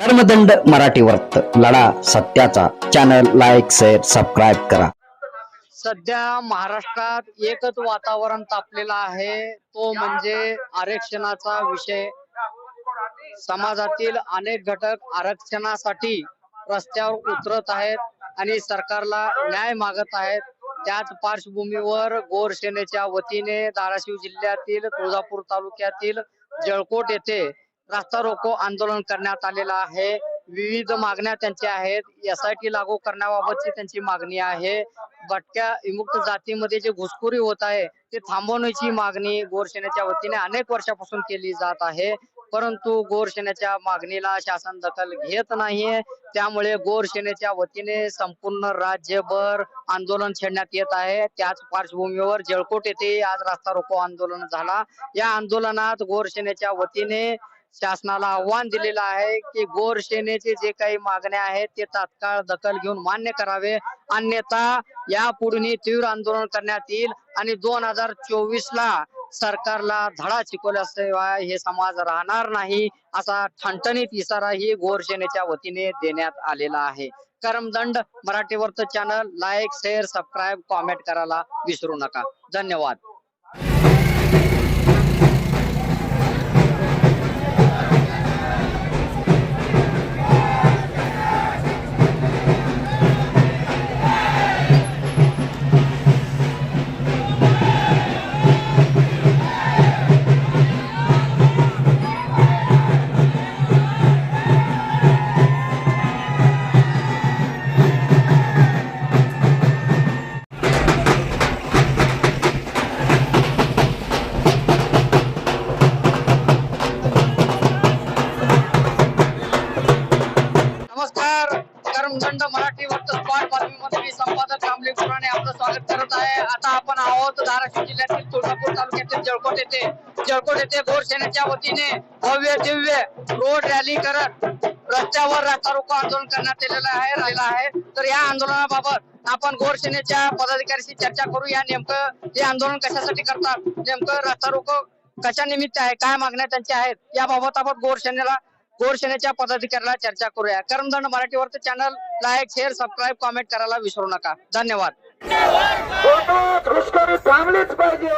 कर्मदंड मराठी वर्त लढा सत्याचा. चॅनल लाईक शेअर सबस्क्राईब करा. सध्या महाराष्ट्रात एकच वातावरण तापलेला आहे. तो म्हणजे आरक्षणाचा विषय. समाजातील अनेक घटक आरक्षणासाठी रस्त्यावर उतरत आहेत आणि सरकारला न्याय मागत आहेत. त्याच पार्श्वभूमीवर गोर सेनेच्या वतीने धाराशिव जिल्ह्यातील तुळजापूर तालुक्यातील जळकोट येथे रास्ता रोको आंदोलन करण्यात आलेलं आहे. विविध मागण्या त्यांच्या आहेत. एस आय टी लागू करण्याबाबतची त्यांची मागणी आहे. भटक्या विमुक्त जातीमध्ये जे घुसखोरी होत आहे ते थांबवण्याची मागणी गोरसेनेच्या वतीने अनेक वर्षापासून केली जात आहे. परंतु गोरसेनेच्या मागणीला शासन दखल घेत नाहीये. त्यामुळे गोरसेनेच्या वतीने संपूर्ण राज्यभर आंदोलन छेडण्यात येत आहे. त्याच पार्श्वभूमीवर जळकोट येथे आज रास्ता रोको आंदोलन झाला. या आंदोलनात गोरसेनेच्या वतीने शासनाला आव्हान दिलेलं आहे की गोर सेनेचे जे काही मागण्या आहेत ते तात्काळ दखल घेऊन मान्य करावे. अन्यथा यापुढे तीव्र आंदोलन करण्यात येईल आणि दोन हजार चोवीस ला सरकारला धडा शिकवल्याशिवाय हे समाज राहणार नाही असा ठणठणीत इशाराही गोरसेनेच्या वतीने देण्यात आलेला आहे. करमदंड मराठी वर्त channel like share subscribe comment करायला विसरू नका. धन्यवाद. यांच्या वतीने भव्य दिव्य रोड रॅली करत रस्त्यावर रस्ता रोको आंदोलन करण्यात आलेलं आहे राहिला आहे. तर या आंदोलनाबाबत आपण गोर सेनेच्या पदाधिकाऱ्यांशी चर्चा करू. या नेमकं हे आंदोलन कशासाठी करतात? नेमकं रस्ता रोको कशा निमित्त आहे? काय मागण्या त्यांच्या आहेत? याबाबत आपण गोर सेनेला गोर सेनेच्या पदाधिकाऱ्याला चर्चा करूया. Karmadand मराठीवरच channel like share subscribe comment करायला विसरू नका. धन्यवाद. थांबलीच पाहिजे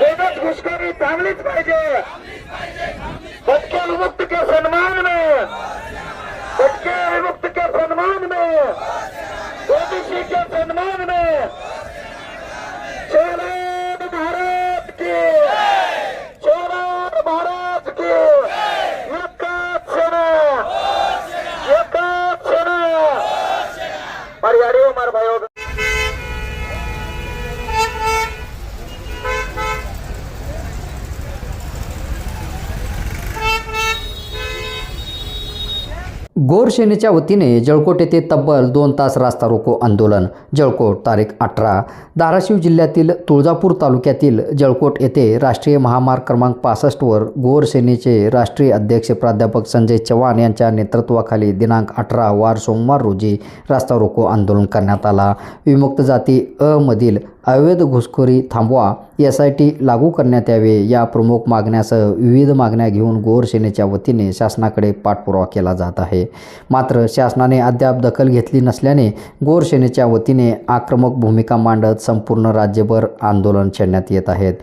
बेदत घुसखोरी थांबलीच पाहिजे भटके विमुक्त के सन्मान में भटके विमुक्त के सन्मान में ओबीसी के सन्मान में चोर भारत की चोर भारत की एकच सेना एकच सेना मारी अरे मार भाई गोर सेनेच्या वतीने जळकोट येथे तब्बल दोन तास रास्ता रोको आंदोलन. जळकोट तारीख अठरा. धाराशिव जिल्ह्यातील तुळजापूर तालुक्यातील जळकोट येथे राष्ट्रीय महामार्ग क्रमांक पासष्टवर गोर सेनेचे राष्ट्रीय अध्यक्ष प्राध्यापक संजय चव्हाण यांच्या नेतृत्वाखाली दिनांक अठरा वार सोमवार रोजी रास्ता रोको आंदोलन करण्यात आला. विमुक्त जाती अ मधील अवैध घुसखोरी थांबवा एस आय टी लागू करण्यात यावे या प्रमुख मागण्यासह विविध मागण्या घेऊन गोर सेनेच्या वतीने शासनाकडे पाठपुरावा केला जात आहे. मात्र शासनाने अद्याप दखल घेतली नसल्याने गोर सेनेच्या वतीने आक्रमक भूमिका मांडत संपूर्ण राज्यभर आंदोलन छेडण्यात येत आहेत.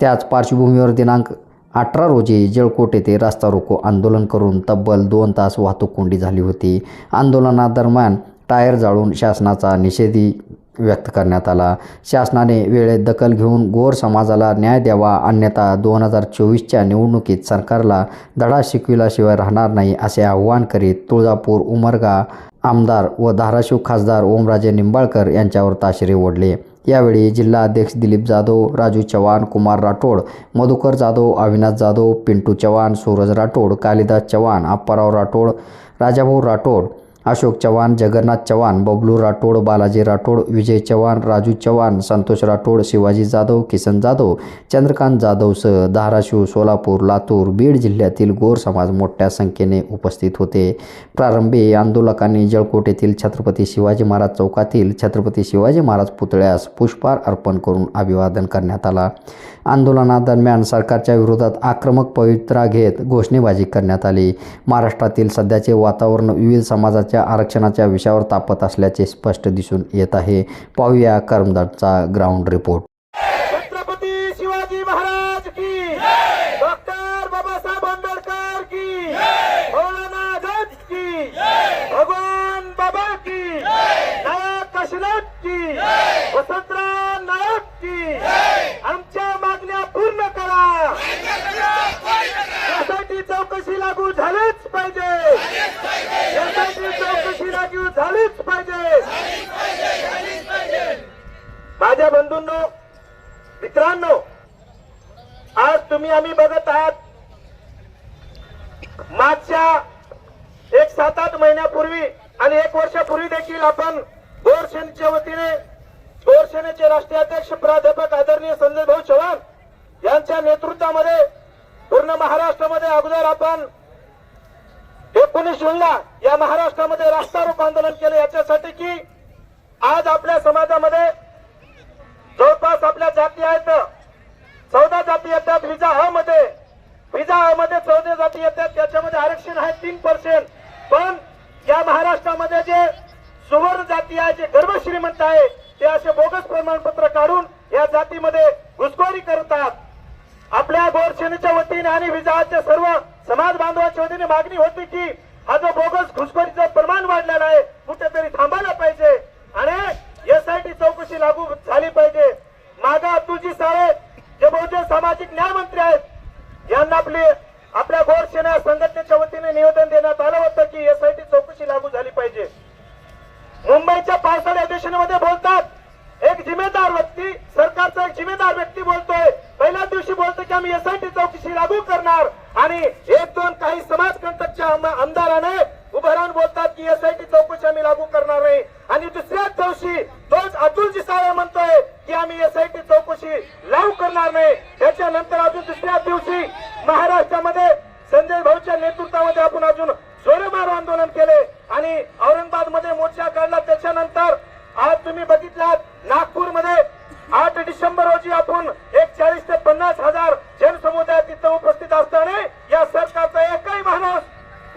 त्याच पार्श्वभूमीवर दिनांक अठरा रोजी जळकोट येथे रास्ता रोको आंदोलन करून तब्बल दोन तास वाहतूक कोंडी झाली होती. आंदोलनादरम्यान टायर जाळून शासनाचा निषेधी व्यक्त करण्यात आला. शासनाने वेळेत दखल घेऊन गोर समाजाला न्याय द्यावा अन्यथा दोन हजार चोवीसच्या निवडणुकीत सरकारला धडा शिकविल्याशिवाय राहणार नाही असे आव्हान करीत तुळजापूर उमरगा आमदार व धाराशिव खासदार ओमराजे निंबाळकर यांच्यावर ताशेरे ओढले. यावेळी जिल्हाध्यक्ष दिलीप जाधव राजू चव्हाण कुमार राठोड मधुकर जाधव अविनाश जाधव पिंटू चव्हाण सूरज राठोड कालिदास चव्हाण आप्पाराव राठोड राजाभाऊ राठोड अशोक चव्हाण जगन्नाथ चव्हाण बबलू राठोड बालाजी राठोड विजय चव्हाण राजू चव्हाण संतोष राठोड शिवाजी जाधव किसन जाधव चंद्रकांत जाधवसह धाराशिव सोलापूर लातूर बीड जिल्ह्यातील गोर समाज मोठ्या संख्येने उपस्थित होते. प्रारंभी आंदोलकांनी जळकोट येथील छत्रपती शिवाजी महाराज चौकातील छत्रपती शिवाजी महाराज पुतळ्यास पुष्पहार अर्पण करून अभिवादन करण्यात आला. आंदोलनादरम्यान सरकारच्या विरोधात आक्रमक पवित्रा घेत घोषणेबाजी करण्यात आली. महाराष्ट्रातील सध्याचे वातावरण विविध समाजाच्या आरक्षणाच्या विषयावर तापत असल्याचे स्पष्ट दिसून येत आहे. पाहूया करमदाटचा ग्राउंड रिपोर्ट छत्रपती शिवाजी महाराज की डॉक्टर बाबासाहेब आंबेडकर की मौलाना आझाद की भगवान बाबा की नायक काशीनाथ की वसंतराव नायक की आमच्या मागण्या पूर्ण करा यासाठी चौकशी लागू झालीच पाहिजे यासाठी चौकशी झालीच पाहिजे. माझ्या बंधूंनो मित्रांनो आज तुम्ही आम्ही बघत आहात मागच्या एक सात आठ महिन्यापूर्वी आणि एक वर्षापूर्वी देखील आपण गोरसेनेच्या वतीने गोरसेनेचे राष्ट्रीय अध्यक्ष प्राध्यापक आदरणीय संजय भाऊ चव्हाण यांच्या नेतृत्वामध्ये पूर्ण महाराष्ट्रामध्ये अगोदर आपण एकोणीस जूनला या महाराष्ट्रामध्ये रास्ता रोको आंदोलन केलं याच्यासाठी की आज आपल्या समाजामध्ये जवळपास आपल्या जाती आहेत. चौदा जाती येतात विजा अ मध्ये विजा अ मध्ये चौदा जाती येतात त्याच्यामध्ये आरक्षण आहे तीन पर्सेंट पण या महाराष्ट्रामध्ये जे सुवर्ण जाती आहे जे गर्भश्रीमंत आहे ते असे बोगस प्रमाणपत्र काढून या जातीमध्ये घुसखोरी करतात. आपल्या गोरसेनेच्या वतीने आणि विजाच्या सर्व समाज बांधवाच्या वतीने मागणी होती की हा जो बोगस घुसखोरीचं प्रमाण वाढलेला आहे कुठेतरी थांबायला पाहिजे आणि एसआयटी चौकशी लागू झाली पाहिजे. मागा अब्दुलजी साळे जे बहुजन सामाजिक न्याय मंत्री आहेत यांना आपली आपल्या गोरसेना संघटनेच्या वतीने निवेदन देण्यात आलं होतं की एसआयटी चौकशी लागू झाली पाहिजे. मुंबईच्या पावसाळी अधिवेशनामध्ये बोलतात एक जिम्मेदार व्यक्ती सरकारचा एक जिम्मेदार व्यक्ती बोलतोय. पहिल्या दिवशी बोलतोय की आम्ही एसआयटी चौकशी लागू करणार. आणि एक दोन काही समाजकंटकच्या आमदाराने उभं राहून बोलतात की एसआयटी चौकशी आम्ही लागू करणार नाही. आणि दुसऱ्याच दिवशी तोच अतुलजी साळे म्हणतोय की आम्ही एसआयटी चौकशी लागू करणार नाही त्याच्यानंतर अजून दुसऱ्याच दिवशी महाराष्ट्रामध्ये संजय भाऊच्या नेतृत्वामध्ये आपण अजून जोरमार आंदोलन केले आणि औरंगाबादमध्ये मोर्चा काढला त्याच्यानंतर आज तुम्ही बघितलात नागपूरमध्ये आठ डिसेंबर रोजी आपण एक चाळीस ते पन्नास हजार जनसमुदाय तिथं उपस्थित असताना या सरकारचा एकही माणूस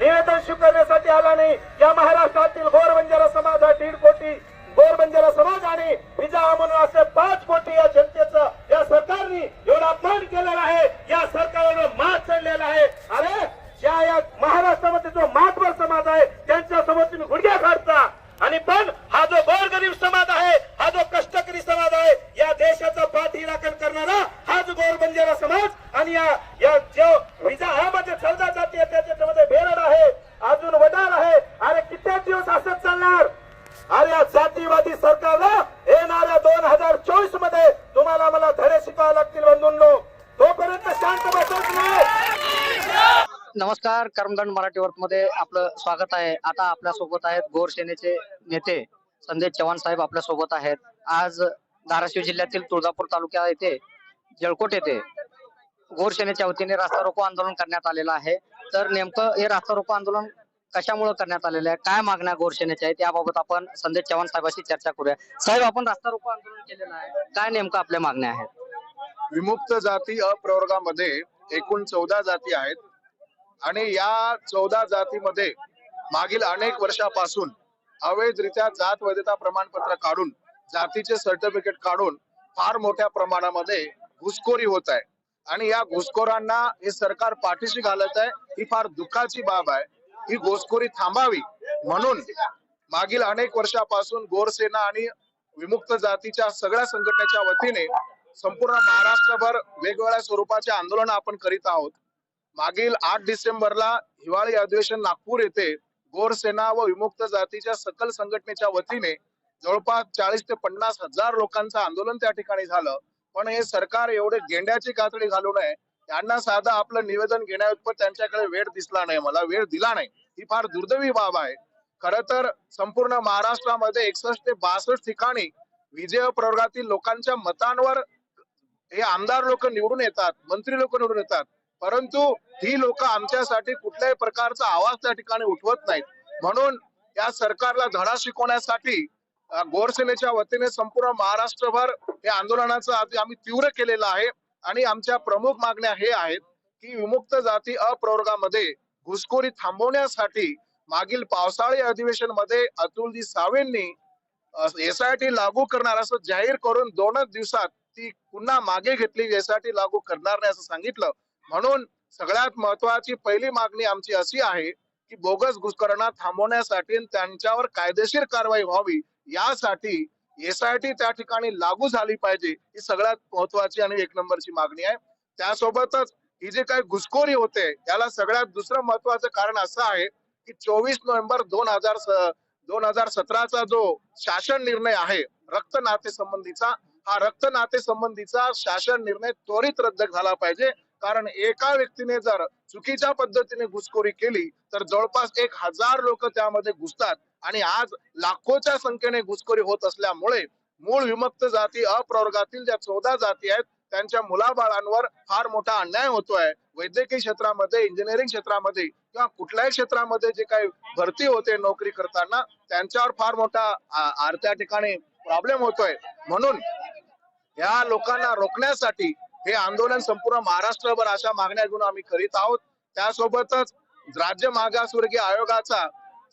निवेदन स्वीकारण्यासाठी आला नाही या महाराष्ट्रातील गोर बंजारा समाज हा दीड कोटी गोर बंजारा समाज आणि विजा म्हणून असे पाच कोटी या जनतेचं या सरकारने एवढा अपमान केलेला आहे. या सरकारनं मात चढलेला आहे. अरे ज्या या महाराष्ट्रामध्ये जो मातवर समाज आहे त्यांच्यासमोर तुम्ही गुडघ्या काढता आणि पण हा जो गोरगरीब समाज आहे हा जो कष्टकरी समाज आहे या देशाचा पाठी राखण करणारा हाच जो गोर बंजारा समाज आणि या जो विजा हा मध्ये चौदा जाती आहे त्याच्यामध्ये बेरड आहे अजून वडार आहे अरे कित्येक दिवस असंच चालणार अरे या जातीवादी सरकारला येणाऱ्या दोन हजार चोवीसमध्ये तुम्हाला मला धडे शिकावे लागतील बंधूंनो तोपर्यंत शांत बसत नाही नमस्कार कर्मदंड मराठी वर्त मध्ये आपलं स्वागत आहे. आता आपल्यासोबत आहेत गोर सेनेचे नेते संजय चव्हाण साहेब आपल्यासोबत आहेत. आज धाराशिव जिल्ह्यातील तुळजापूर तालुक्या येथे जळकोट येथे गोर सेनेच्या वतीने रास्ता रोको आंदोलन करण्यात आलेलं आहे. तर नेमकं हे रास्ता रोको आंदोलन कशामुळे करण्यात आलेलं आहे? काय मागण्या गोर सेनेच्या आहेत? याबाबत आपण संजय चव्हाण साहेबांशी चर्चा करूया. साहेब आपण रास्ता रोको आंदोलन केलेलं आहे. काय नेमकं आपल्या मागण्या आहेत? विमुक्त जाती अप्रवर्गामध्ये एकूण चौदा जाती आहेत. आणि या चौदा जातीमध्ये मागील अनेक वर्षापासून अवैधरित्या जात वैधता प्रमाणपत्र काढून जातीचे सर्टिफिकेट काढून फार मोठ्या प्रमाणामध्ये घुसखोरी होत आहे. आणि या घुसखोरांना हे सरकार पाठीशी घालत आहे ही फार दुःखाची बाब आहे. ही घुसखोरी थांबावी म्हणून मागील अनेक वर्षापासून गोरसेना आणि विमुक्त जातीच्या सगळ्या संघटनेच्या वतीने संपूर्ण महाराष्ट्रभर वेगवेगळ्या स्वरूपाचे आंदोलन आपण करीत आहोत. मागील आठ डिसेंबरला हिवाळी अधिवेशन नागपूर येथे गोरसेना व विमुक्त जातीच्या सकल संघटनेच्या वतीने जवळपास चाळीस ते पन्नास हजार लोकांचं आंदोलन त्या ठिकाणी झालं. पण हे सरकार एवढे गेंड्याची कातडी घालू नये त्यांना साधं आपलं निवेदन घेण्याउत्पर त्यांच्याकडे वेळ दिसला नाही. मला वेळ दिला नाही. ही फार दुर्दैवी बाब आहे. खर तर संपूर्ण महाराष्ट्रामध्ये एकसष्ट ते बासष्ट ठिकाणी विजय प्रवर्गातील लोकांच्या मतांवर हे आमदार लोक निवडून येतात मंत्री लोक निवडून येतात. परंतु ही लोक आमच्यासाठी कुठल्याही प्रकारचा आवाज त्या ठिकाणी उठवत नाहीत. म्हणून या सरकारला धडा शिकवण्यासाठी गोरसेनेच्या वतीने संपूर्ण महाराष्ट्रभर हे आंदोलनाचं आम्ही तीव्र केलेलं आहे. आणि आमच्या प्रमुख मागण्या हे आहेत की विमुक्त जाती अप्रवर्गामध्ये घुसखोरी थांबवण्यासाठी मागील पावसाळी अधिवेशनमध्ये अतुलजी सावेंनी एसआयटी लागू करणार असं जाहीर करून दोनच दिवसात ती पुन्हा मागे घेतली एसआयटी लागू करणार नाही असं सांगितलं. म्हणून सगळ्यात महत्वाची पहिली मागणी आमची अशी आहे की बोगस घुसखोरांना थांबवण्यासाठी त्यांच्यावर कायदेशीर कारवाई व्हावी यासाठी एसआयटी त्या ठिकाणी लागू झाली पाहिजे ही सगळ्यात महत्वाची आणि एक नंबरची मागणी आहे. त्यासोबतच ही जे काही घुसखोरी होते याला सगळ्यात दुसरं महत्वाचं कारण असं आहे की चोवीस नोव्हेंबर दोन हजार दोन हजार सतराचा जो शासन निर्णय आहे रक्त नाते संबंधीचा हा रक्त नाते संबंधीचा शासन निर्णय त्वरित रद्द झाला पाहिजे. कारण एका व्यक्तीने जर चुकीच्या पद्धतीने घुसखोरी केली तर जवळपास एक हजार लोक त्यामध्ये घुसतात. आणि आज लाखोच्या संख्येने घुसखोरी होत असल्यामुळे मूळ विमुक्त जाती अप्रवर्गातील ज्या चौदा जाती आहेत त्यांच्या मुलाबाळांवर फार मोठा अन्याय होतोय. वैद्यकीय क्षेत्रामध्ये इंजिनिअरिंग क्षेत्रामध्ये किंवा कुठल्याही क्षेत्रामध्ये जे काही भरती होते नोकरी करताना त्यांच्यावर फार मोठा आरत्या ठिकाणी प्रॉब्लेम होतोय. म्हणून या लोकांना रोखण्यासाठी हे आंदोलन संपूर्ण महाराष्ट्रभर अशा मागण्या घेऊन आम्ही करीत आहोत. त्यासोबतच राज्य मागासवर्गीय आयोगाचा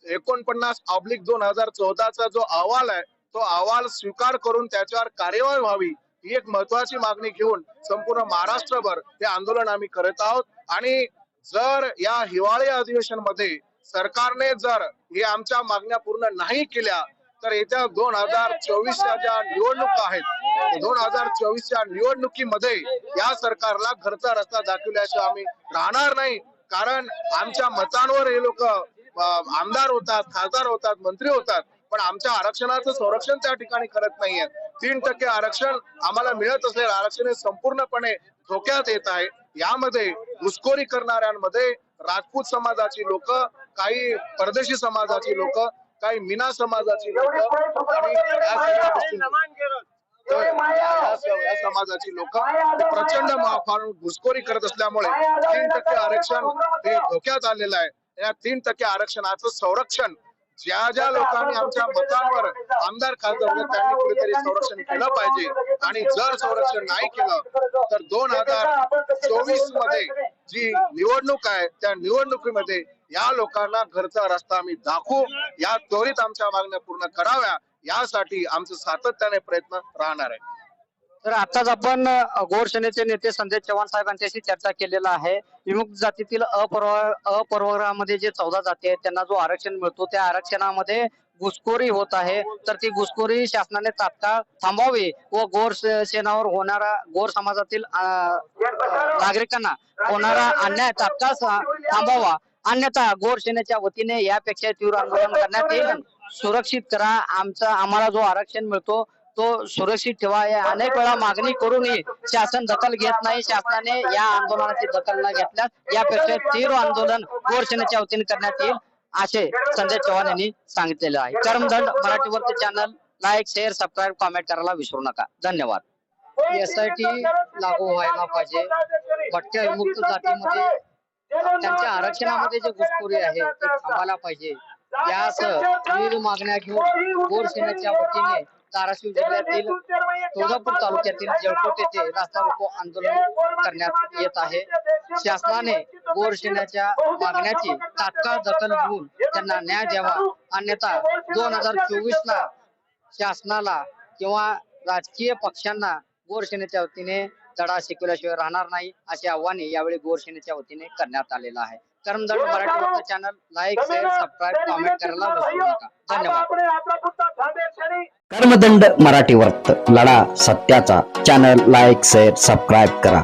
एकोणपन्नास ऑब्लिक दोन हजार चौदाचा जो अहवाल आहे तो अहवाल स्वीकार करून त्याच्यावर कार्यवाही व्हावी ही एक महत्वाची मागणी घेऊन संपूर्ण महाराष्ट्रभर हे आंदोलन आम्ही करत आहोत. आणि जर या हिवाळी अधिवेशनमध्ये सरकारने जर हे आमच्या मागण्या पूर्ण नाही केल्या तर येत्या दोन हजार चोवीसच्या ज्या निवडणुका आहेत दोन हजार चोवीसच्या निवडणुकीमध्ये या सरकारला घरचा रस्ता दाखवल्याशिवाय आम्ही राहणार नाही. कारण आमच्या मतांवर हे लोक आमदार होतात खासदार होतात मंत्री होतात पण आमच्या आरक्षणाचं संरक्षण त्या ठिकाणी करत नाहीये तीन टक्के आरक्षण आम्हाला मिळत असलेलं आरक्षण हे संपूर्णपणे धोक्यात येत आहे. यामध्ये घुसखोरी करणाऱ्यांमध्ये राजपूत समाजाची लोक काही परदेशी समाजाची लोक काही मीना समाजाची लोक आणि या गोष्टी तर या समाजाची लोक प्रचंड घुसखोरी करत असल्यामुळे तीन टक्के आरक्षण हे धोक्यात आलेलं आहे. या तीन टक्के आरक्षणाचं संरक्षण ज्या ज्या लोकांनी आमच्या मतांवर आमदार खासदार त्यांनी कुठेतरी संरक्षण केलं पाहिजे आणि जर संरक्षण नाही केलं तर दोन हजार चोवीसमध्ये जी निवडणूक आहे त्या निवडणुकीमध्ये या लोकांना घरचा रस्ता आम्ही दाखवू. या त्वरित आमच्या मागण्या पूर्ण कराव्या. यासाठी आमचं सातत्याने प्रयत्न राहणार आहे. तर आताच आपण गोरसेनेचे सेनेचे नेते संजय चव्हाण साहेब यांच्याशी चर्चा केलेला आहे. विमुक्त जातीतील अपर्व जे चौदा जाती आहेत त्यांना जो आरक्षण मिळतो त्या आरक्षणामध्ये घुसखोरी होत आहे. तर ती घुसखोरी शासनाने तात्काळ थांबवावी व गोर सेनावर होणारा गोर समाजातील नागरिकांना होणारा अन्याय तात्काळ थांबावा. अन्यथा गोर सेनेच्या वतीने यापेक्षा तीव्र आंदोलन करण्यात येईल. सुरक्षित करा. आमचा आम्हाला जो आरक्षण मिळतो तो सुरक्षित ठेवा. या अनेक वेळा मागणी करूनही शासन दखल घेत नाही. शासनाने या आंदोलनाची दखल न घेतल्यास यापेक्षा तीव्र आंदोलन गोरसेनेच्या वतीने करण्यात येईल असे संजय चव्हाण यांनी सांगितलेले आहे. कर्मदंड मराठीवरती channel like share subscribe comment करायला विसरू नका. धन्यवाद. एसआयटी लागू व्हायला पाहिजे. भटक्या विमुक्त जातीमध्ये त्यांच्या आरक्षणामध्ये जे घुसखोरी आहे ते थांबायला पाहिजे. यासह विविध मागण्या घेऊन गोर सेनेच्या वतीने धाराशिव जिल्ह्यातील तुळजापूर तालुक्यातील जळकोट येथे रास्ता रोको आंदोलन करण्यात येत आहे. शासनाने गोर सेनेच्या मागण्याची तात्काळ दखल घेऊन त्यांना न्याय द्यावा. अन्यथा दोन हजार चोवीस ला शासनाला किंवा राजकीय पक्षांना गोर सेनेच्या वतीने धडा शिकवल्याशिवाय राहणार नाही असे आव्हान यावेळी गोर सेनेच्या वतीने करण्यात आलेलं आहे. Karmadand Marathi channel like share subscribe comment करायला विसरू नका. धन्यवाद. कर्मदंड मराठी वर्त लढा सत्याचा. चॅनल लाईक शेअर सबस्क्राईब करा.